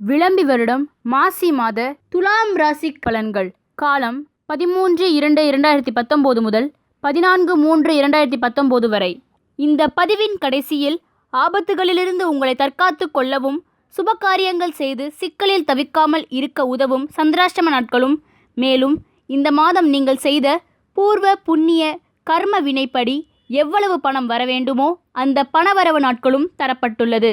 விளம்பி வருடம் மாசி மாத துலாம் ராசி பலன்கள். காலம் பதிமூன்று இரண்டு இரண்டாயிரத்தி பத்தொம்போது முதல் பதினான்கு மூன்று இரண்டாயிரத்தி பத்தொம்போது வரை. இந்த பதிவின் கடைசியில் ஆபத்துகளிலிருந்து உங்களை தற்காத்து கொள்ளவும் சுபகாரியங்கள் செய்து சிக்கலில் தவிக்காமல் இருக்க உதவும் சந்திராஷ்டம நாட்களும். மேலும் இந்த மாதம் நீங்கள் செய்த பூர்வ புண்ணிய கர்ம வினைப்படி எவ்வளவு பணம் வர வேண்டுமோ அந்த பணவரவு நாட்களும் தரப்பட்டுள்ளது.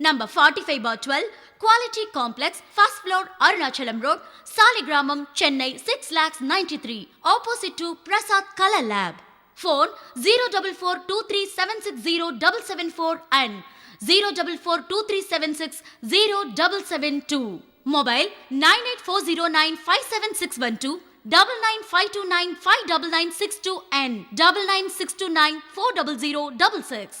Number forty five bar dwell quality complex first floor Arunachalam road Saligramam Chennai six lakhs ninety three opposite to Prasad colour lab phone zero double four two three seven six zero double seven four and zero double four two three seven six zero double seven two mobile nine eight four zero nine five seven six one two double nine five two nine five double nine six two and double nine six two nine four double zero double six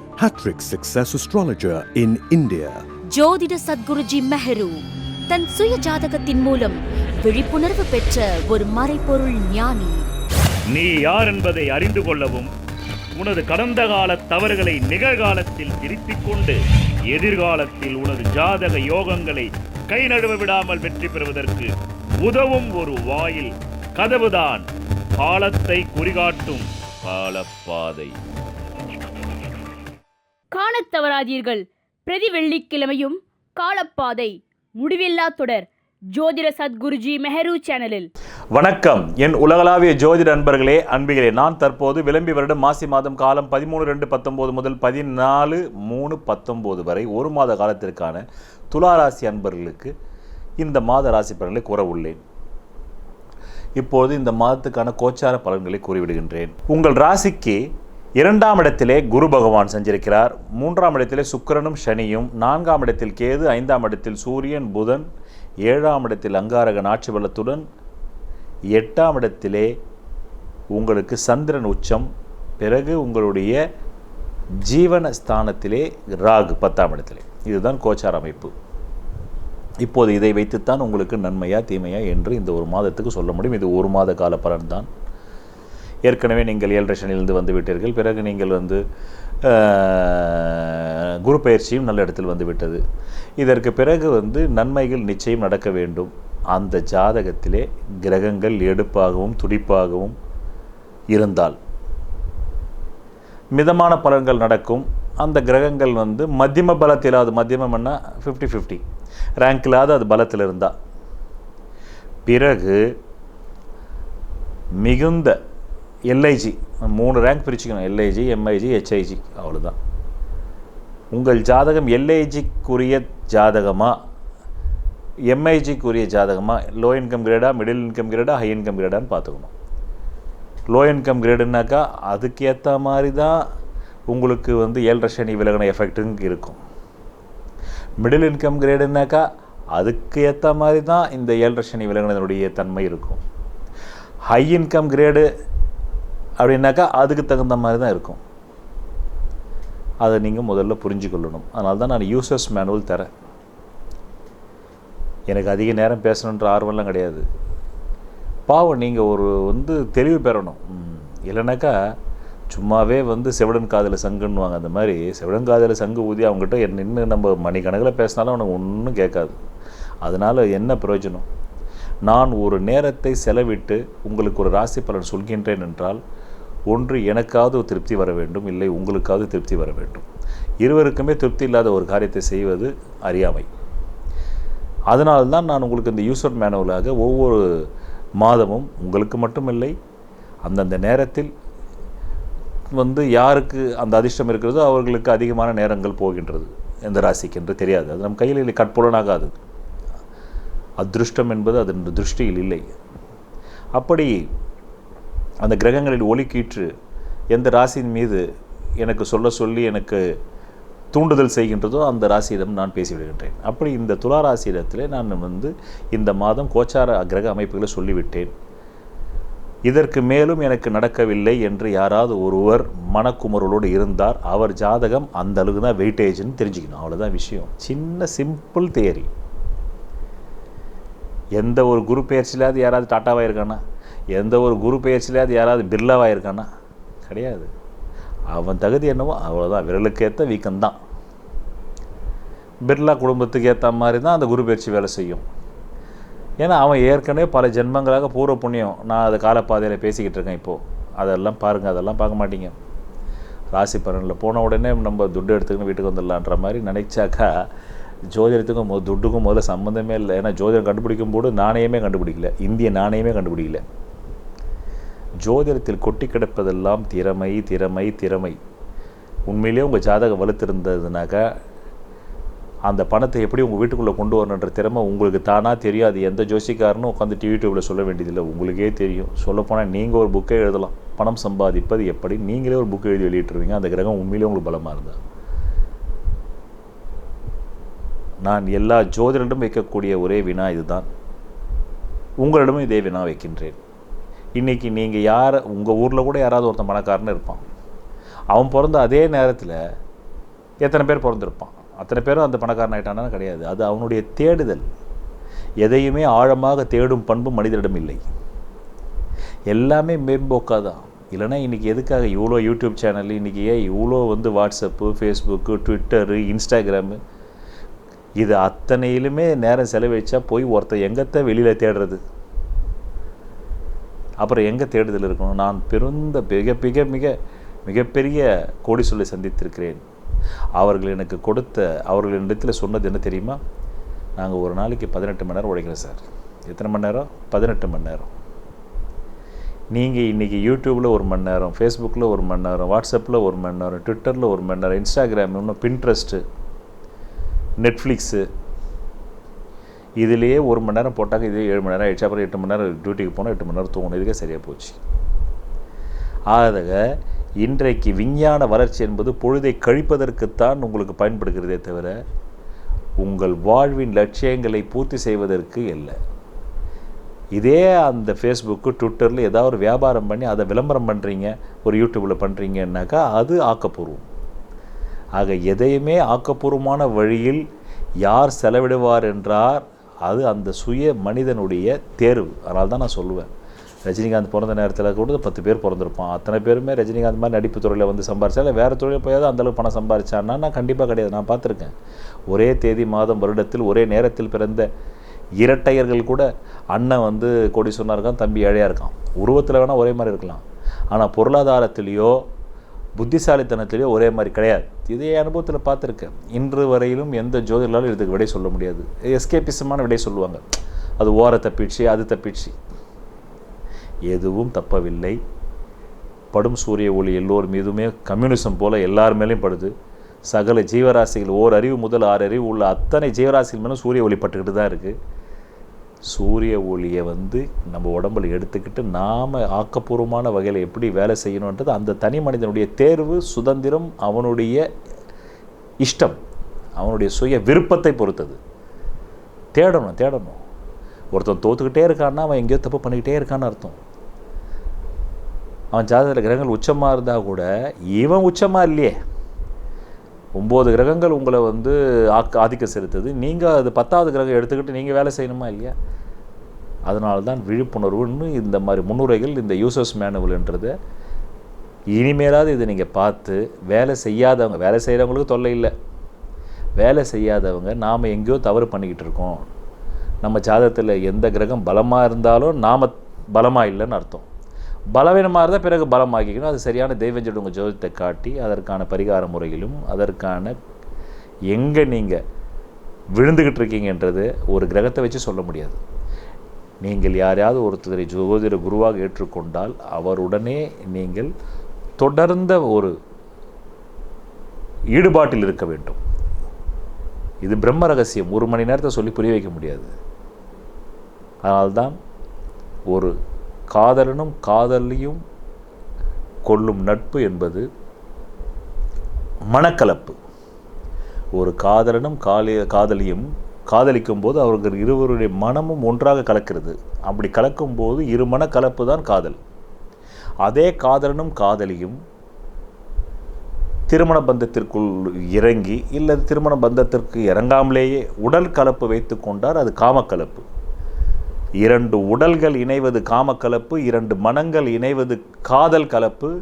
Hattrick Success Astrologer in India. ஜோதிட சத்குருஜி மெஹரு தன் சுய ஜாதகத்தின் மூலம் விழிப்புணர்வு பெற்ற ஒரு மறைபொருள் ஞானி. நீ யார் என்பதை அறிந்து கொள்ளவும் உனது கடந்த கால தவறுகளை நிகழ்காலத்தில் திருத்திக் கொண்டு எதிர்காலத்தில் உனது ஜாதக யோகங்களை கை நழுவ விடாமல் வெற்றி பெறுவதற்கு உதவும் ஒரு வாயில் கதவுதான். காலத்தை குறிகாட்டும் காலப்பாதை. காணத் தவறாதீர்கள். பிரதி வெள்ளிக்கிழமையும் காலப்பாதை. முடிவில்லா தொடர். ஜோதிட சத்குருஜி மெஹரு சேனலில். வணக்கம். என் உலகளாவிய ஜோதிட நண்பர்களே அன்பிகளே நான் தற்போது விளம்பி வருடம் மாசி மாதம் காலம் பதிமூணு ரெண்டு பத்தொம்போது முதல் பதினாலு மூணு பத்தொம்போது வரை ஒரு மாத காலத்திற்கான துளாராசி அன்பர்களுக்கு இந்த மாத ராசி பலன்களை கூற உள்ளேன். இப்போது இந்த மாதத்துக்கான கோச்சார பலன்களை கூறிவிடுகின்றேன். உங்கள் ராசிக்கு இரண்டாம் இடத்திலே குரு பகவான் செஞ்சிருக்கிறார். மூன்றாம் இடத்திலே சுக்கிரனும் சனியும். நான்காம் இடத்தில் கேது ஐந்தாம் இடத்தில் சூரியன் புதன் ஏழாம் இடத்தில் அங்காரகன் ஆட்சி பலத்துடன். எட்டாம் இடத்திலே உங்களுக்கு சந்திரன் உச்சம். பிறகு உங்களுடைய ஜீவன ஸ்தானத்திலே ராகு பத்தாம் இடத்திலே. இதுதான் கோச்சார அமைப்பு. இப்போது இதை வைத்துத்தான் உங்களுக்கு நன்மையா தீமையா என்று இந்த ஒரு மாதத்துக்கு சொல்ல முடியும். இது ஒரு மாத கால பலன்தான். ஏற்கனவே நீங்கள் ஏழரை சனியிலிருந்து வந்து விட்டீர்கள். பிறகு நீங்கள் வந்து குரு பயிற்சியும் நல்ல இடத்தில் வந்துவிட்டது இதற்கு பிறகு வந்து நன்மைகள் நிச்சயம் நடக்க வேண்டும். அந்த ஜாதகத்திலே கிரகங்கள் எடுப்பாகவும் துடிப்பாகவும் இருந்தால். மிதமான பலன்கள் நடக்கும். அந்த கிரகங்கள் வந்து மத்தியம பலத்தில் அது மத்தியமம்னா ஃபிஃப்டி ஃபிஃப்டி ரேங்க் இல்லாத அது பலத்தில் இருந்தால் பிறகு மிகுந்த எல்ஐஜி மூணு ரேங்க் பிரிச்சுக்கணும். எல்ஐஜி எம்ஐஜி ஹெச்ஐஜி அவ்வளோதான் உங்கள் ஜாதகம் எல்ஐஜிக்குரிய ஜாதகமாக எம்ஐஜிக்குரிய ஜாதகமாக லோ இன்கம் கிரேடா மிடில் இன்கம் கிரேடா ஹை இன்கம் கிரேடான்னு பார்த்துக்கணும். லோ இன்கம் கிரேடுனாக்கா அதுக்கேற்ற மாதிரி தான் உங்களுக்கு வந்து ஏழரை சனி விலகின எஃபெக்ட்டுங்க இருக்கும். மிடில் இன்கம் கிரேடுனாக்கா அதுக்கு ஏற்ற மாதிரி தான் இந்த ஏழரை சனி விலகினதனுடைய தன்மை இருக்கும். ஹை இன்கம் கிரேடு அப்படின்னாக்கா அதுக்கு தகுந்த மாதிரி தான் இருக்கும். அதை நீங்கள் முதல்ல புரிஞ்சு கொள்ளணும் அதனால தான் நான் யூசர்ஸ் மேனுவல் தரேன். எனக்கு அதிக நேரம் பேசணுன்ற ஆர்வம்லாம் கிடையாது. பாவம் நீங்கள் ஒரு வந்து தெளிவு பெறணும். இல்லைனாக்கா சும்மாவே வந்து செவிடன் காதில் சங்குன்னுவாங்க. அந்த மாதிரி செவிடன் காதில் சங்கு ஊதி அவங்ககிட்ட நின்று நம்ம மணிக்கணக்கில் பேசினாலும் அவனுக்கு ஒன்றும் கேட்காது. அதனால் என்ன பிரயோஜனம்? நான் ஒரு நேரத்தை செலவிட்டு உங்களுக்கு ஒரு ராசி பலன் சொல்கின்றேன் என்றால் ஒன்று எனக்காவது ஒரு திருப்தி வர வேண்டும். இல்லை உங்களுக்காவது திருப்தி வர வேண்டும். இருவருக்குமே திருப்தி இல்லாத ஒரு காரியத்தை செய்வது அறியாமை. அதனால் தான் நான் உங்களுக்கு இந்த யூசர் மேனுவலாக ஒவ்வொரு மாதமும் உங்களுக்கு மட்டுமில்லை அந்தந்த நேரத்தில் வந்து யாருக்கு அந்த அதிர்ஷ்டம் இருக்கிறதோ அவர்களுக்கு அதிகமான நேரங்கள் போகின்றது. எந்த ராசிக்கு என்று தெரியாது. அது நம் கையில் இல்லை கட்புலனாகாது அதிருஷ்டம் என்பது அதன் திருஷ்டியில் இல்லை. அப்படி அந்த கிரகங்களில் ஒளிக்கீற்று எந்த ராசியின் மீது எனக்கு சொல்ல சொல்லி எனக்கு தூண்டுதல் செய்கின்றதோ அந்த ராசியிடம் நான் பேசிவிடுகின்றேன். அப்படி இந்த துலா ராசியிடத்திலே நான் வந்து இந்த மாதம் கோச்சார கிரக அமைப்புகளை சொல்லிவிட்டேன். இதற்கு மேலும் எனக்கு நடக்கவில்லை என்று யாராவது ஒருவர் மனக்குமரலோடு இருந்தார். அவர் ஜாதகம் அந்த அளவுக்கு தான் வெயிட்டேஜ்னு தெரிஞ்சுக்கணும். அவ்வளோதான் விஷயம். சின்ன சிம்பிள் தேரி எந்த ஒரு குரு பயிற்சியிலாவது யாராவது டாட்டாவாக இருக்கானா? எந்த ஒரு குரு பயிற்சியிலாவது யாராவது பிர்லாவாக இருக்கானா? கிடையாது. அவன் தகுதி என்னவோ அவ்வளோதான் விரலுக்கேற்ற வீக்கம்தான். பிர்லா குடும்பத்துக்கு ஏற்ற மாதிரி தான் அந்த குரு பயிற்சி வேலை செய்யும். ஏன்னா அவன் ஏற்கனவே பல ஜென்மங்களாக பூர்வ புண்ணியம். நான் அது காலப்பாதையில் பேசிக்கிட்டு இருக்கேன் இப்போது அதெல்லாம் பாருங்கள் அதெல்லாம் பார்க்க மாட்டீங்க. ராசி பலனில் போன உடனே நம்ம துட்டு எடுத்துக்கணும் வீட்டுக்கு வந்துடலான்ற மாதிரி நினைச்சாக்கா ஜோதிடத்துக்கும் மொ துட்டுக்கும் முதல்ல சம்மந்தமே இல்லை. ஏன்னா ஜோதிடம் கண்டுபிடிக்கும் போது நாணயமே கண்டுபிடிக்கல. இந்திய நாணயமே கண்டுபிடிக்கல. ஜோதிடத்தில் கொட்டி கிடப்பதெல்லாம் திறமை திறமை திறமை. உண்மையிலேயே உங்கள் ஜாதகம் வலுத்திருந்ததுனாக்கா அந்த பணத்தை எப்படி உங்கள் வீட்டுக்குள்ளே கொண்டு வரணுன்ற திறமை உங்களுக்கு தானாக தெரியும் அது எந்த ஜோசிக்காரனும் உட்காந்து யூடியூப்பில் சொல்ல வேண்டியதில்லை. உங்களுக்கே தெரியும். சொல்லப்போனால் நீங்கள் ஒரு புக்கே எழுதலாம். பணம் சம்பாதிப்பது எப்படி? நீங்களே ஒரு புக் எழுதி வெளியிட்டுருவீங்க. அந்த கிரகம் உண்மையிலே உங்களுக்கு பலமாக இருந்தால் நான் எல்லா ஜோதிடரிடம் வைக்கக்கூடிய ஒரே வினா இதுதான். உங்களிடமும் இதே வினா வைக்கின்றேன். இன்றைக்கி நீங்கள் யார் உங்கள் ஊரில் கூட யாராவது ஒருத்தன் பணக்காரன்னு இருப்பான். அவன் பிறந்த அதே நேரத்தில் எத்தனை பேர் பிறந்திருப்பான்? அத்தனை பேரும் அந்த பணக்காரன் ஆகிட்டானா கிடையாது. அது அவனுடைய தேடுதல். எதையுமே ஆழமாக தேடும் பண்பு மனிதரிடம் இல்லை. எல்லாமே மேம்போக்காக தான். இல்லைன்னா இன்றைக்கி எதுக்காக இவ்வளோ யூடியூப் சேனல் இன்றைக்கி ஏன் இவ்வளோ வந்து வாட்ஸ்அப்பு ஃபேஸ்புக்கு ட்விட்டரு இன்ஸ்டாகிராமு? இது அத்தனையிலுமே நேரம் செலவழிச்சா போய் ஒருத்தர் எங்கத்த வெளியில் தேடுறது? அப்புறம் எங்கே தேடுதல் இருக்கணும்? நான் பிறந்த மிக மிக மிக மிகப்பெரிய கோடீஸ்வரரை சந்தித்திருக்கிறேன். அவர்கள் எனக்கு கொடுத்த அவர்களிடத்தில் சொன்னது என்ன தெரியுமா? நாங்கள் ஒரு நாளைக்கு பதினெட்டு மணி நேரம் உழைக்கிறோம் சார். எத்தனை மணி நேரம்? பதினெட்டு மணி நேரம். நீங்கள் இன்றைக்கி யூடியூப்பில் ஒரு மணி நேரம் ஃபேஸ்புக்கில் ஒரு மணி நேரம் வாட்ஸ்அப்பில் ஒரு மணி நேரம் ட்விட்டரில் ஒரு மணி நேரம் இன்ஸ்டாகிராம் இன்னும் பின்ட்ரெஸ்ட்டு நெட்ஃப்ளிக்ஸு இதுலேயே ஒரு மணி நேரம் போட்டாங்க இதே ஏழு மணி நேரம் ஆயிடுச்சு. அப்புறம் எட்டு மணி நேரம் டியூட்டிக்கு போனால் எட்டு மணி நேரம் தூங்கணும். இதுக்கே சரியாக போச்சு. ஆக இன்றைக்கு விஞ்ஞான வளர்ச்சி என்பது பொழுதை கழிப்பதற்குத்தான் உங்களுக்கு பயன்படுகிறதே தவிர உங்கள் வாழ்வின் லட்சியங்களை பூர்த்தி செய்வதற்கு இல்லை இதே அந்த ஃபேஸ்புக்கு ட்விட்டரில் ஏதாவது ஒரு வியாபாரம் பண்ணி அதை விளம்பரம் பண்ணுறீங்க ஒரு யூடியூப்பில் பண்ணுறீங்கன்னாக்கா அது ஆக்கப்பூர்வம். ஆக எதையுமே ஆக்கப்பூர்வமான வழியில் யார் செலவிடுவார் என்றார் அது அந்த சுய மனிதனுடைய தேர்வு. அதனால தான் நான் சொல்லுவேன். ரஜினிகாந்த் பிறந்த நேரத்தில் கூட பத்து பேர் பிறந்திருப்பான். அத்தனை பேருமே ரஜினிகாந்த் மாதிரி நடிப்பு துறையில் வந்து சம்பாரிச்சா இல்லை வேறு துறையில் போயாவது அந்தளவுக்கு பணம் சம்பாரிச்சான்னா நான் கண்டிப்பாக கிடையாது. நான் பார்த்துருக்கேன். ஒரே தேதி மாதம் வருடத்தில் ஒரே நேரத்தில் பிறந்த இரட்டையர்கள் கூட அண்ணன் வந்து கோடீஸ்வரனாக இருக்கான் தம்பி ஏழையாக இருக்கான். உருவத்தில் வேணால் ஒரே மாதிரி இருக்கலாம். ஆனால் பொருளாதாரத்திலேயோ புத்திசாலித்தனத்திலேயே ஒரே மாதிரி கிடையாது. இதே அனுபவத்தில் பார்த்துருக்கேன். இன்று வரையிலும் எந்த ஜோதிடலாலும் இதுக்கு விடை சொல்ல முடியாது. எஸ்கேபிசமான விடை சொல்லுவாங்க. அது ஓர தப்பிடுச்சு அது தப்பிடுச்சு. எதுவும் தப்பவில்லை. படும் சூரிய ஒளி எல்லோர் மீதுமே கம்யூனிசம் போல எல்லார் மேலேயும் படுது. சகல ஜீவராசிகள் ஓர் அறிவு முதல் ஆறு அறிவு உள்ள அத்தனை ஜீவராசிகள் மேலும் சூரிய ஒளி பட்டுக்கிட்டு தான் இருக்குது சூரிய ஒளியை வந்து நம்ம உடம்புல எடுத்துக்கிட்டு நாம் ஆக்கப்பூர்வமான வகையில் எப்படி வேலை செய்யணுன்றது அந்த தனி மனிதனுடைய தேர்வு சுதந்திரம் அவனுடைய இஷ்டம் அவனுடைய சுய விருப்பத்தை பொறுத்தது. தேடணும் தேடணும். ஒருத்தன் தோத்துக்கிட்டே இருக்கான்னா அவன் எங்கேயோ தப்பு பண்ணிக்கிட்டே இருக்கான்னு அர்த்தம். அவன் ஜாதகத்தில் கிரகங்கள் உச்சமாக இருந்தால் கூட இவன் உச்சமாக இல்லையே. ஒம்பது கிரகங்கள் உங்களை வந்து ஆக்க ஆதிக்கம் செலுத்துது. நீங்கள் அது பத்தாவது கிரகம் எடுத்துக்கிட்டு நீங்கள் வேலை செய்யணுமா இல்லையா? அதனால தான் விழிப்புணர்வுன்னு இந்த மாதிரி முன்னுரைகள் இந்த யூசர்ஸ் மேனுவல்ன்றது இனிமேலாவது இதை நீங்கள் பார்த்து வேலை செய்யாதவங்க வேலை செய்கிறவங்களுக்கு தொல்லை இல்லை. வேலை செய்யாதவங்க நாம் எங்கேயோ தவறு பண்ணிக்கிட்டு இருக்கோம். நம்ம ஜாதகத்தில் எந்த கிரகம் பலமாக இருந்தாலும் நாம் பலமாக இல்லைன்னு அர்த்தம். பலவீனமாக இருந்தால் பிறகு பலமாக்கிக்கணும். அது சரியான தெய்வஞ்சோட உங்கள் ஜோதித்தை காட்டி அதற்கான பரிகார முறையிலும் அதற்கான எங்கே நீங்கள் விழுந்துக்கிட்டு இருக்கீங்கன்றது ஒரு கிரகத்தை வச்சு சொல்ல முடியாது. நீங்கள் யாரையாவது ஒருத்தரை ஜோதிட குருவாக ஏற்றுக்கொண்டால் அவருடனே நீங்கள் தொடர்ந்த ஒரு ஈடுபாட்டில் இருக்க வேண்டும். இது பிரம்ம ரகசியம். ஒரு மணி நேரத்தை சொல்லி புரிய வைக்க முடியாது. அதனால்தான் ஒரு காதலனும் காதலியும் கொள்ளும் நட்பு என்பது மனக்கலப்பு. ஒரு காதலனும் காலி காதலியும் காதலிக்கும் போது அவர்கள் இருவருடைய மனமும் ஒன்றாக கலக்கிறது. அப்படி கலக்கும் போது இரு மனக்கலப்பு தான் காதல். அதே காதலனும் காதலியும் திருமண பந்தத்திற்குள் இறங்கி இல்லை திருமண பந்தத்திற்கு இறங்காமலேயே உடல் கலப்பு வைத்து கொண்டார் அது காமக்கலப்பு. இரண்டு உடல்கள் இணைவது காமக்கலப்பு இரண்டு மனங்கள் இணைவது காதல் கலப்பு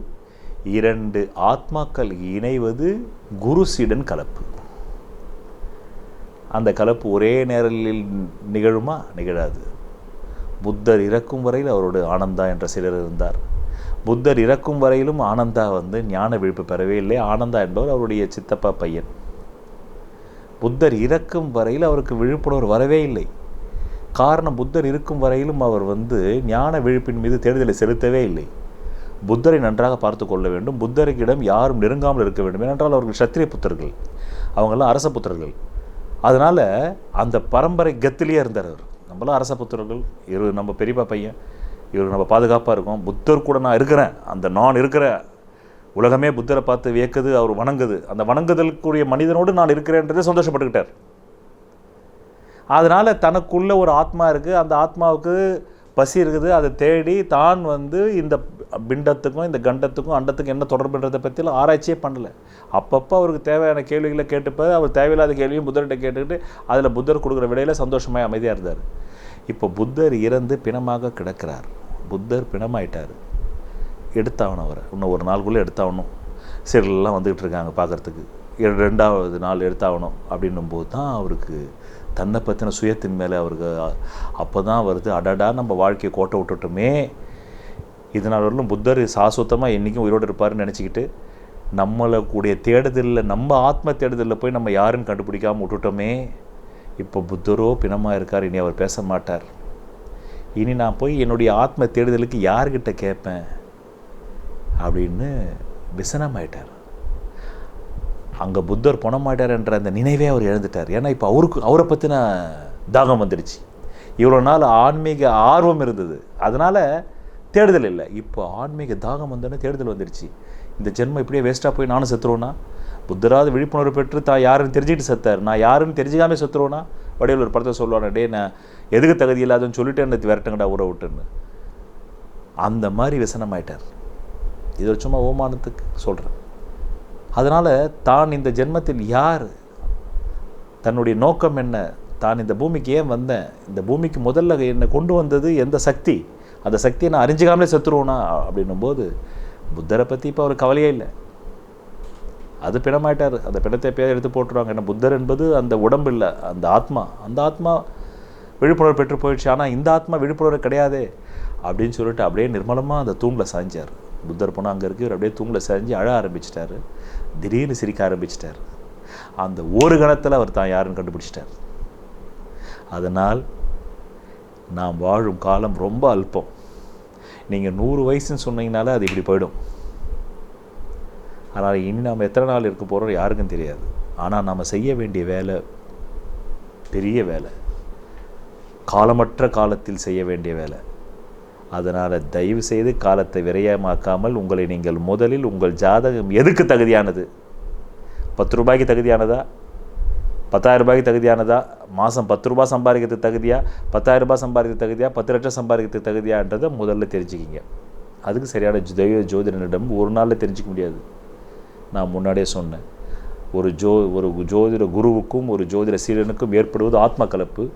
இரண்டு ஆத்மாக்கள் இணைவது குருசிடன் கலப்பு. அந்த கலப்பு ஒரே நேரில் நிகழுமா? நிகழாது. புத்தர் இறக்கும் வரையில் அவரோட ஆனந்தா என்ற சிலர் இருந்தார். புத்தர் இறக்கும் வரையிலும் ஆனந்தா வந்து ஞான விழிப்பு பெறவே இல்லை. ஆனந்தா என்பவர் அவருடைய சித்தப்பா பையன். புத்தர் இறக்கும் வரையில் அவருக்கு விழிப்புணர்வு வரவே இல்லை. காரணம் புத்தர் இருக்கும் வரையிலும் அவர் வந்து ஞான விழிப்பின் மீது தேடுதலை செலுத்தவே இல்லை. புத்தரை நன்றாக பார்த்து கொள்ள வேண்டும். புத்தருக்கிடம் யாரும் நெருங்காமல் இருக்க வேண்டும். ஏனென்றால் அவர்கள் சத்திரிய புத்தர்கள் அவங்கெல்லாம் அரச புத்தர்கள் அதனால் அந்த பரம்பரை கத்திலேயே இருந்தார் அவர். நம்மளாம் அரச புத்தர்கள் இவர் நம்ம பெரியப்பா பையன் இவர் நம்ம பாதுகாப்பாக இருக்கோம். புத்தர் கூட நான் இருக்கிறேன். அந்த நான் இருக்கிறேன் உலகமே புத்தரை பார்த்து வியக்குது அவர் வணங்குது. அந்த வணங்குதலுக்குரிய மனிதனோடு நான் இருக்கிறேன்றதே சந்தோஷப்பட்டுக்கிட்டார். அதனால் தனக்குள்ள ஒரு ஆத்மா இருக்குது அந்த ஆத்மாவுக்கு பசி இருக்குது. அதை தேடி தான் வந்து இந்த பிண்டத்துக்கும் இந்த கண்டத்துக்கும் அண்டத்துக்கும் என்ன தொடர்புன்றதை பற்றிலாம் ஆராய்ச்சியே பண்ணலை. அப்பப்போ அவருக்கு தேவையான கேள்விகளை கேட்டுப்பார். அவர் தேவையில்லாத கேள்வியும் புத்தர்கிட்ட கேட்டுக்கிட்டு அதில் புத்தர் கொடுக்குற விடையில் சந்தோஷமாக அமைதியாக இருந்தார். இப்போ புத்தர் இறந்து பிணமாக கிடக்கிறார். புத்தர் பிணமாயிட்டார். எடுத்தாகணும் அவரை. இன்னும் ஒரு நாளுக்குள்ளே எடுத்தாகணும். சீரியல்லாம் வந்துக்கிட்டு இருக்காங்க பார்க்குறதுக்கு. ரெண்டாவது நாள் எடுத்தாகணும் அப்படின்னும் போது தான் அவருக்கு தன்னை பற்றின சுயத்தின் மேலே அவருக்கு அப்போ தான் வருது. அடடா நம்ம வாழ்க்கையை கோட்டை விட்டுட்டோமே. இதனால் வரலும் புத்தர் சாஸ்வத்தமாக என்றைக்கும் உயிரோடு இருப்பாருன்னு நினச்சிக்கிட்டு நம்மளை கூடிய தேடுதலில் நம்ம ஆத்ம தேடுதலில் போய் நம்ம யாருன்னு கண்டுபிடிக்காமல் விட்டுட்டோமே. இப்போ புத்தரோ பிணமாக இருக்கார் இனி அவர் பேச மாட்டார். இனி நான் போய் என்னுடைய ஆத்ம தேடுதலுக்கு யார்கிட்ட கேட்பேன்? அப்படின்னு விசனமாயிட்டார் அங்கே புத்தர் போன என்ற அந்த நினைவே அவர் இழந்துட்டார். ஏன்னா இப்போ அவருக்கு அவரை பற்றின தாகம் வந்துடுச்சு. இவ்வளோ நாள் ஆன்மீக ஆர்வம் இருந்தது. அதனால் தேடுதல் இல்லை. இப்போ ஆன்மீக தாகம் வந்தோடனே தேடுதல் வந்துடுச்சு. இந்த ஜென்மம் இப்படியே வேஸ்ட்டாக போய் நானும் செத்துருவோன்னா புத்தராவது விழிப்புணர்வு பெற்று தான் யாருன்னு தெரிஞ்சுக்கிட்டு செத்தார். நான் யாருன்னு தெரிஞ்சுக்காமல் செத்துருவோன்னா வடிவில் ஒரு படத்தை சொல்லுவானே டே நான் எதுக்கு தகுதி இல்லாதன்னு சொல்லிட்டு என்ன விரட்டுங்கடா ஊற விட்டுன்னு. அந்த மாதிரி விசனமாயிட்டார். இது சும்மா ஓமானத்துக்கு சொல்கிறேன் அதனால் தான் இந்த ஜென்மத்தில் யார்? தன்னுடைய நோக்கம் என்ன? தான் இந்த பூமிக்கு ஏன் வந்தேன்? இந்த பூமிக்கு முதல்ல என்னை கொண்டு வந்தது எந்த சக்தி? அந்த சக்தியை நான் அறிஞ்சிக்காமலே செத்துருவோனா? அப்படின்னும் போது புத்தரை பற்றி இப்போ அவர் கவலையே இல்லை. அது பிணமாயிட்டார். அந்த பிணத்தை பேர் எடுத்து போட்டுருவாங்க. ஏன்னா புத்தர் என்பது அந்த உடம்பு இல்லை அந்த ஆத்மா. அந்த ஆத்மா விழிப்புணர்வு பெற்று போயிடுச்சு. ஆனால் இந்த ஆத்மா விழிப்புணர்வு கிடையாதே அப்படின்னு சொல்லிட்டு அப்படியே நிர்மலமாக அந்த தூணில் சாஞ்சார். புத்தர் போனால் அங்கே இருக்கு இவர் அப்படியே தூங்கலை செஞ்சு அழ ஆரம்பிச்சிட்டாரு. திடீர்னு சிரிக்க ஆரம்பிச்சிட்டார். அந்த ஒரு கணத்தில் அவர் தான் யாருன்னு கண்டுபிடிச்சிட்டார். அதனால் நாம் வாழும் காலம் ரொம்ப அல்பம். நீங்கள் நூறு வயசுன்னு சொன்னீங்கனால அது இப்படி போயிடும். ஆனால் இனி நாம் எத்தனை நாள் இருக்க போகிறோம் யாருக்கும் தெரியாது. ஆனால் நாம் செய்ய வேண்டிய வேலை பெரிய வேலை. காலமற்ற காலத்தில் செய்ய வேண்டிய வேலை. அதனால் தயவு செய்து காலத்தை விரயமாக்காமல் உங்களை நீங்கள் முதலில் உங்கள் ஜாதகம் எதுக்கு தகுதியானது? பத்து ரூபாய்க்கு தகுதியானதா? பத்தாயிரம் ரூபாய்க்கு தகுதியானதா? மாதம் பத்து ரூபா சம்பாதிக்கிறதுக்கு தகுதியா? பத்தாயிரம் ரூபாய் சம்பாதிக்கிறதுக்கு தகுதியா? பத்து லட்சம் சம்பாதிக்கிறதுக்கு தகுதியான்றதை முதல்ல தெரிஞ்சுக்கிங்க. அதுக்கு சரியான தெய்வ ஜோதிடனிடம் ஒரு நாளில் தெரிஞ்சிக்க முடியாது. நான் முன்னாடியே சொன்னேன். ஒரு ஜோ ஒரு ஜோதிட குருவுக்கும் ஒரு ஜோதிட சீடனுக்கும் ஏற்படுவது ஆத்ம கலப்பு.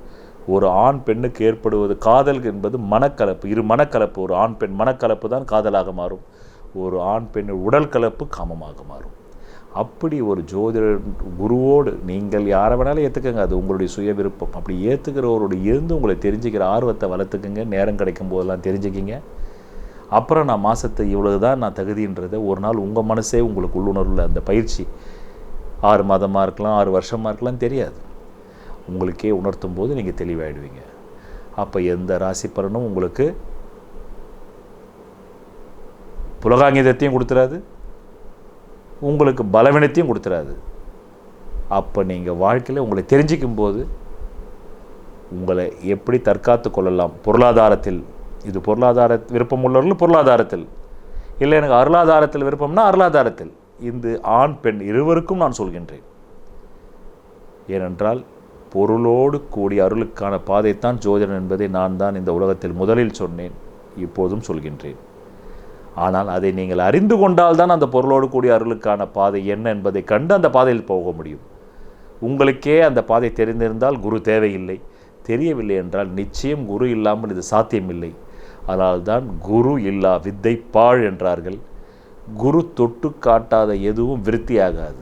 ஒரு ஆண் பெண்ணுக்கு ஏற்படுவது காதல் என்பது மனக்கலப்பு. இரு மனக்கலப்பு ஒரு ஆண் பெண் மனக்கலப்பு தான் காதலாக மாறும். ஒரு ஆண் பெண் உடல் கலப்பு காமமாக மாறும். அப்படி ஒரு ஜோதிடர் குருவோடு நீங்கள் யாரை வேணாலும் ஏற்றுக்கங்க அது உங்களுடைய சுய விருப்பம். அப்படி ஏற்றுக்கிறவரோடு இருந்து உங்களை தெரிஞ்சுக்கிற ஆர்வத்தை வளர்த்துக்குங்க. நேரம் கிடைக்கும் போதெல்லாம் தெரிஞ்சுக்கிங்க. அப்புறம் நான் மாதத்தை இவ்வளவு தான் நான் தகுதின்றதை ஒரு நாள் உங்கள் மனசே உங்களுக்கு உள்ளுணர்வில் அந்த பயிற்சி ஆறு மாதமாக இருக்கலாம் ஆறு வருஷமாக இருக்கலாம் தெரியாது. உங்களுக்கே உணர்த்தும் போது நீங்கள் தெளிவாயிடுவீங்க. அப்போ எந்த ராசி பலனும் உங்களுக்கு புலகாங்கிதத்தையும் கொடுத்துறாது. உங்களுக்கு பலவீனத்தையும் கொடுத்துறாது. அப்போ நீங்கள் வாழ்க்கையில் உங்களை தெரிஞ்சிக்கும் போது உங்களை எப்படி தற்காத்து கொள்ளலாம்? பொருளாதாரத்தில். இது பொருளாதார விருப்பம் உள்ளவர்கள் பொருளாதாரத்தில். இல்லை எனக்கு அருளாதாரத்தில் விருப்பம்னா அருளாதாரத்தில். இந்த ஆண் பெண் இருவருக்கும் நான் சொல்கின்றேன். ஏனென்றால் பொருளோடு கூடிய அருளுக்கான பாதைத்தான் ஜோதிடன் என்பதை நான் தான் இந்த உலகத்தில் முதலில் சொன்னேன் இப்போதும் சொல்கின்றேன். ஆனால் அதை நீங்கள் அறிந்து கொண்டால்தான் அந்த பொருளோடு கூடிய அருளுக்கான பாதை என்ன என்பதை கண்டு அந்த பாதையில் போக முடியும். உங்களுக்கே அந்த பாதை தெரிந்திருந்தால் குரு தேவையில்லை. தெரியவில்லை என்றால் நிச்சயம் குரு இல்லாமல் இது சாத்தியமில்லை. அதனால்தான் குரு இல்லா வித்தை பாழ் என்றார்கள். குரு தொட்டு காட்டாத எதுவும் விருத்தியாகாது.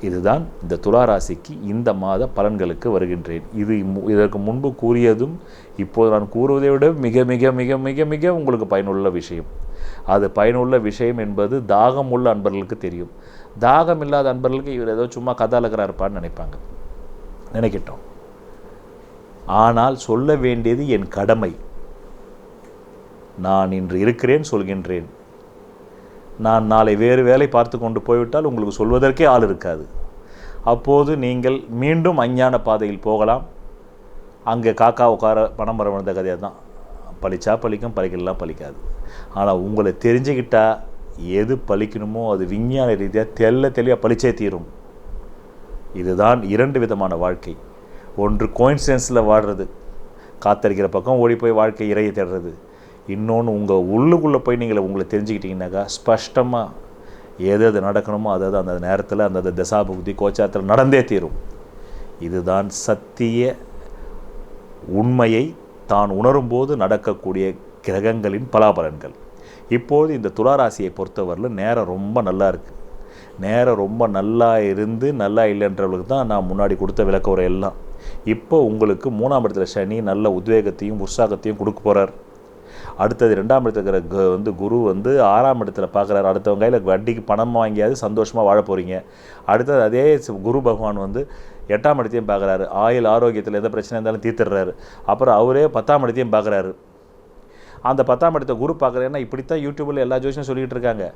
இதுதான் இந்த துளாராசிக்கு இந்த மாத பலன்களுக்கு வருகின்றேன். இது மு- இதற்கு முன்பு கூறியதும் இப்போது நான் கூறுவதை விட மிக மிக மிக மிக மிக உங்களுக்கு பயனுள்ள விஷயம். அது பயனுள்ள விஷயம் என்பது தாகம் உள்ள அன்பர்களுக்கு தெரியும். தாகம் இல்லாத அன்பர்களுக்கு இவர் ஏதோ சும்மா கதாலகராக இருப்பான்னு நினைப்பாங்க. நினைக்கட்டும். ஆனால் சொல்ல வேண்டியது என் கடமை. நான் இன்று இருக்கிறேன் சொல்கின்றேன். நான் நாளை வேறு வேலை பார்த்து கொண்டு போய்விட்டால் உங்களுக்கு சொல்வதற்கே ஆள் இருக்காது. அப்போது நீங்கள் மீண்டும் அஞ்ஞான பாதையில் போகலாம். அங்கே காக்கா உட்கார பணம் வர வந்த கதையாக தான் பழிச்சா பழிக்கும் பழிக்கலாம் பழிக்காது. ஆனால் உங்களை தெரிஞ்சுக்கிட்டால் எது பழிக்கணுமோ அது விஞ்ஞான ரீதியாக தெல்ல தெளிவாக பழிச்சே தீரும். இதுதான் இரண்டு விதமான வாழ்க்கை. ஒன்று கோயின்சிடன்ஸில் வாழ்கிறது காத்தடிக்கிற பக்கம் ஓடி போய் வாழ்க்கை இறையை தேடுறது. இன்னொன்று உங்கள் உள்ளுக்குள்ளே போய் நீங்கள் உங்களை தெரிஞ்சுக்கிட்டீங்கன்னாக்கா ஸ்பஷ்டமாக எது எது நடக்கணுமோ அதாவது அந்த நேரத்தில் அந்த தசாபுக்தி கோச்சாரத்தில் நடந்தே தீரும். இதுதான் சத்திய உண்மையை தான் உணரும்போது நடக்கக்கூடிய கிரகங்களின் பலாபலன்கள். இப்போது இந்த துளாராசியை பொறுத்தவரையில் நேரம் ரொம்ப நல்லா இருக்குது நேரம் ரொம்ப நல்லா இருந்து நல்லா இல்லைன்றவங்களுக்கு தான் நான் முன்னாடி கொடுத்த விளக்க உரை எல்லாம். இப்போ உங்களுக்கு மூணாம் இடத்துல சனி நல்ல உத்வேகத்தையும் உற்சாகத்தையும் கொடுக்க போகிறார் அடுத்தது ரெண்டாம் இடத்துல இருக்கிற கு- வந்து குரு வந்து ஆறாம் இடத்துல பார்க்குறாரு. அடுத்தவங்க கையில் வட்டிக்கு பணம் வாங்கியாவது சந்தோஷமாக வாழ போகிறீங்க அடுத்தது அதே சி- குரு பகவான் வந்து எட்டாம் இடத்தையும் பார்க்குறாரு. ஆயுள் ஆரோக்கியத்தில் எந்த பிரச்சனை இருந்தாலும் தீர்த்துடுறாரு. அப்புறம் அவரே பத்தாம் இடத்தையும் பார்க்குறாரு. அந்த பத்தாம் இடத்த குரு பார்க்குறேன்னா இப்படித்தான் யூடியூப்பில் எல்லா ஜோஷனும் சொல்லிகிட்டு இருக்காங்க.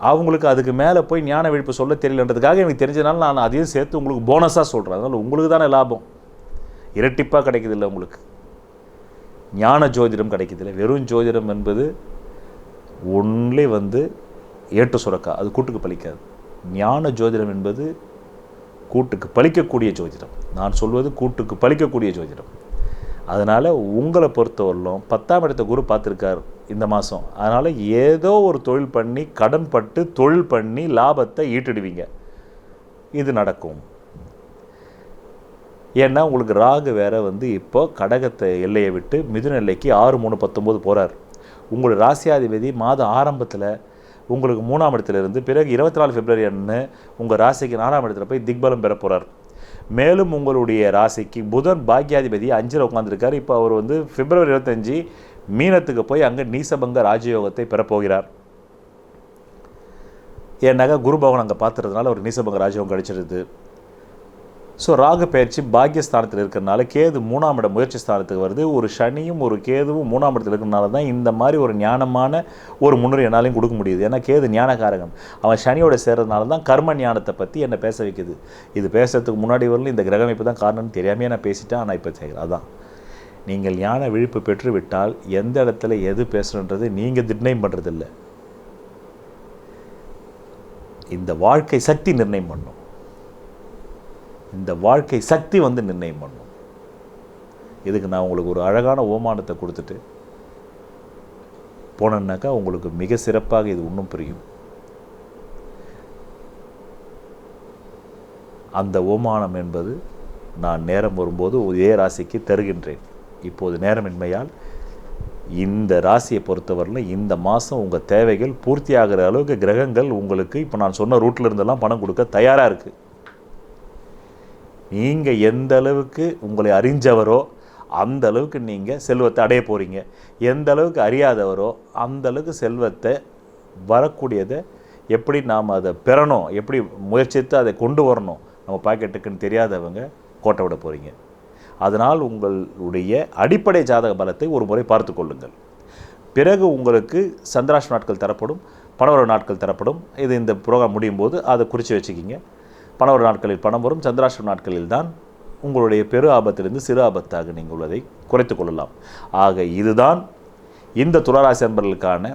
அவங்களுக்கு அதுக்கு மேலே போய் ஞான விழிப்பு சொல்ல தெரியலன்றதுக்காக எனக்கு தெரிஞ்சதுனால நான் அதையும் சேர்த்து உங்களுக்கு போனஸாக சொல்கிறேன் அதனால் உங்களுக்கு தானே லாபம். இரட்டிப்பாக கிடைக்குது இல்லை உங்களுக்கு. ஞான ஜோதிடம் கிடைக்கிறதில்ல வெறும் ஜோதிடம் என்பது ஒன்லே வந்து ஏட்டு சுரக்கா அது கூட்டுக்கு பலிக்காது ஞான ஜோதிடம் என்பது கூட்டுக்கு பலிக்கக்கூடிய ஜோதிடம். நான் சொல்வது கூட்டுக்கு பலிக்கக்கூடிய ஜோதிடம். அதனால் உங்களை பொறுத்தவரையிலும் பத்தாம் இடத்த குரு பார்த்துருக்கார் இந்த மாதம் அதனால் ஏதோ ஒரு தொழில் பண்ணி கடன் பட்டு தொழில் பண்ணி லாபத்தை ஈட்டிடுவீங்க. இது நடக்கும். ஏன்னா உங்களுக்கு ராகு வேற வந்து இப்போ கடகத்தை எல்லையை விட்டு மிதுன எல்லைக்கு ஆறு மூணு பத்தொம்போது போகிறார் உங்களுடைய ராசியாதிபதி மாத ஆரம்பத்தில் உங்களுக்கு மூணாம் இடத்துல இருந்து பிறகு இருபத்தி நாலு பிப்ரவரி அன்று உங்கள் ராசிக்கு நாலாம் இடத்துல போய் திக்பலம் பெற போகிறார் மேலும் உங்களுடைய ராசிக்கு புதன் பாக்யாதிபதி அஞ்சில் உட்காந்துருக்கார் இப்போ அவர் வந்து பிப்ரவரி இருபத்தஞ்சி மீனத்துக்கு போய் அங்கே நீசபங்க ராஜயோகத்தை பெறப்போகிறார் ஏன்னாக்கா குரு பகவான் அங்கே பார்த்துறதுனால ஒரு நீசபங்க ராஜயோகம் கிடைச்சிருது. ஸோ ராகு பயிற்சி பாக்கியஸ்தானத்தில் இருக்கிறனால கேது மூணாம் இடம் முயற்சி ஸ்தானத்துக்கு வருது. ஒரு சனியும் ஒரு கேதுவும் மூணாம் இடத்துல இருக்கிறனால தான் இந்த மாதிரி ஒரு ஞானமான ஒரு முன்னுரை என்னாலையும் கொடுக்க முடியுது. ஏன்னா கேது ஞானகாரகன் அவன் சனியோட சேர்றதுனால தான் கர்ம ஞானத்தை பற்றி என்னை பேச வைக்குது. இது பேசுறதுக்கு முன்னாடி வரலும் இந்த கிரகமைப்பு தான் காரணம்னு தெரியாமையே நான் பேசிட்டேன். ஆனால் இப்போ செய்கிறேன் அதான். நீங்கள் ஞான விழிப்பு பெற்று விட்டால் எந்த இடத்துல எது பேசணுன்றது நீங்கள் நிர்ணயம் பண்ணுறதில்ல இந்த வாழ்க்கை சக்தி நிர்ணயம் பண்ணும். இந்த வாழ்க்கை சக்தி வந்து நிர்ணயம் பண்ணும். இதுக்கு நான் உங்களுக்கு ஒரு அழகான ஓமானத்தை கொடுத்துட்டு போனேன்னாக்கா உங்களுக்கு மிக சிறப்பாக இது இன்னும் புரியும். அந்த ஓமானம் என்பது நான் நேரம் வரும்போது இதே ராசிக்கு தருகின்றேன். இப்போது நேரமின்மையால் இந்த ராசியை பொறுத்தவரையில் இந்த மாதம் உங்கள் தேவைகள் பூர்த்தியாகிற அளவுக்கு கிரகங்கள் உங்களுக்கு இப்போ நான் சொன்ன ரூட்டில் இருந்தெல்லாம் பணம் கொடுக்க தயாராக இருக்குது நீங்கள் எந்த அளவுக்கு உங்களை அறிஞ்சவரோ அந்த அளவுக்கு நீங்கள் செல்வத்தை அடைய போகிறீங்க எந்த அளவுக்கு அறியாதவரோ அந்த அளவுக்கு செல்வத்தை வரக்கூடியதை எப்படி நாம் அதை பெறணும் எப்படி முயற்சித்து அதை கொண்டு வரணும் நம்ம பாக்கெட்டுக்குன்னு தெரியாதவங்க கோட்டை விட போகிறீங்க அதனால் உங்களுடைய அடிப்படை ஜாதக பலத்தை ஒரு முறை பார்த்து கொள்ளுங்கள். பிறகு உங்களுக்கு சந்திராஷ் நாட்கள் தரப்படும் பணவரவு நாட்கள் தரப்படும். இது இந்த ப்ரோக்ராம் முடியும் போது அதை குறித்து வச்சுக்கிங்க. பணவர் நாட்களில் பணம் வரும். சந்திராஷ்டிரம் நாட்களில் தான் உங்களுடைய பெரு ஆபத்திலிருந்து சிறு ஆபத்தாக நீங்கள் உள்ளதை குறைத்து கொள்ளலாம். ஆக இதுதான் இந்த துளராசி அன்பர்களுக்கான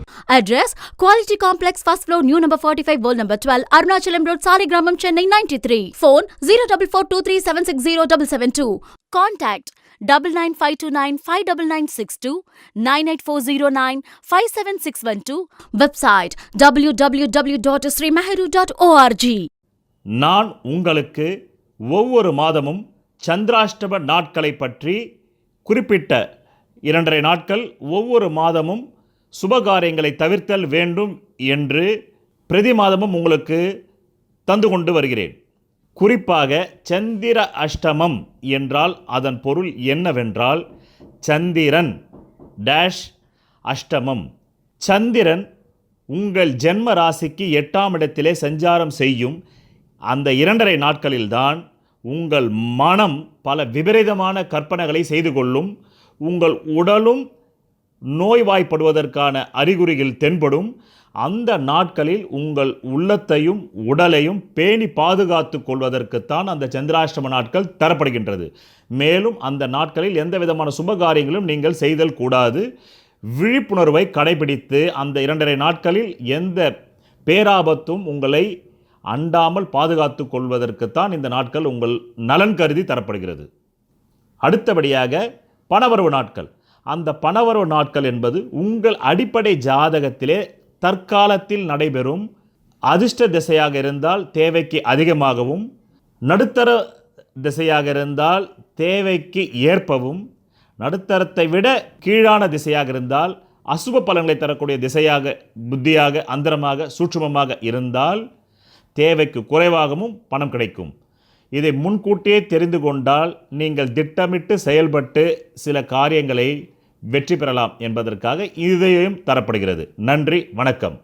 Contact Jodhida three phone Address Quality Complex First Floor New Number 45 World Number 12 Arunachalam Road Saligramam Chennai 93 Phone 0442360772 Contact double nine five two nine five double nine six two nine eight four zero nine five W six Sri two dot ORG நான் உங்களுக்கு ஒவ்வொரு மாதமும் சந்திராஷ்டம நாட்களை பற்றி குறிப்பிட்ட இரண்டரை நாட்கள் ஒவ்வொரு மாதமும் சுபகாரியங்களை தவிர்த்தல் வேண்டும் என்று பிரதி மாதமும் உங்களுக்கு தந்து கொண்டு வருகிறேன். குறிப்பாக சந்திர அஷ்டமம் என்றால் அதன் பொருள் என்னவென்றால் சந்திரன் டேஷ் அஷ்டமம். சந்திரன் உங்கள் ஜென்ம ராசிக்கு எட்டாம் இடத்திலே சஞ்சாரம் செய்யும் அந்த இரண்டரை நாட்களில்தான் உங்கள் மனம் பல விபரீதமான கற்பனைகளை செய்து கொள்ளும் உங்கள் உடலும் நோய்வாய்ப்படுவதற்கான அறிகுறிகள் தென்படும். அந்த நாட்களில் உங்கள் உள்ளத்தையும் உடலையும் பேணி பாதுகாத்து கொள்வதற்குத்தான் அந்த சந்திராஷ்டம நாட்கள் தரப்படுகின்றது. மேலும் அந்த நாட்களில் எந்த விதமான சுப காரியங்களும் நீங்கள் செய்தல் கூடாது. விழிப்புணர்வை கடைபிடித்து அந்த இரண்டரை நாட்களில் எந்த பேராபத்தும் உங்களை அண்டாமல் பாதுகாத்து கொள்வதற்குத்தான் இந்த நாட்கள் உங்கள் நலன் கருதி தரப்படுகிறது. அடுத்தபடியாக பணவரவு நாட்கள். அந்த பணவரவு நாட்கள் என்பது உங்கள் அடிப்படை ஜாதகத்திலே தற்காலத்தில் நடைபெறும் அதிர்ஷ்ட திசையாக இருந்தால் தேவைக்கு அதிகமாகவும் நடுத்தர திசையாக இருந்தால் தேவைக்கு ஏற்பவும் நடுத்தரத்தை விட கீழான திசையாக இருந்தால் அசுப பலன்களை தரக்கூடிய திசையாக புத்தியாக அந்தரமாக சூட்சுமமாக இருந்தால் தேவைக்கு குறைவாகவும் பணம் கிடைக்கும். இதை முன்கூட்டியே தெரிந்து கொண்டால் நீங்கள் திட்டமிட்டு செயல்பட்டு சில காரியங்களை வெற்றி பெறலாம் என்பதற்காக இதையும் தரப்படுகிறது. நன்றி வணக்கம்.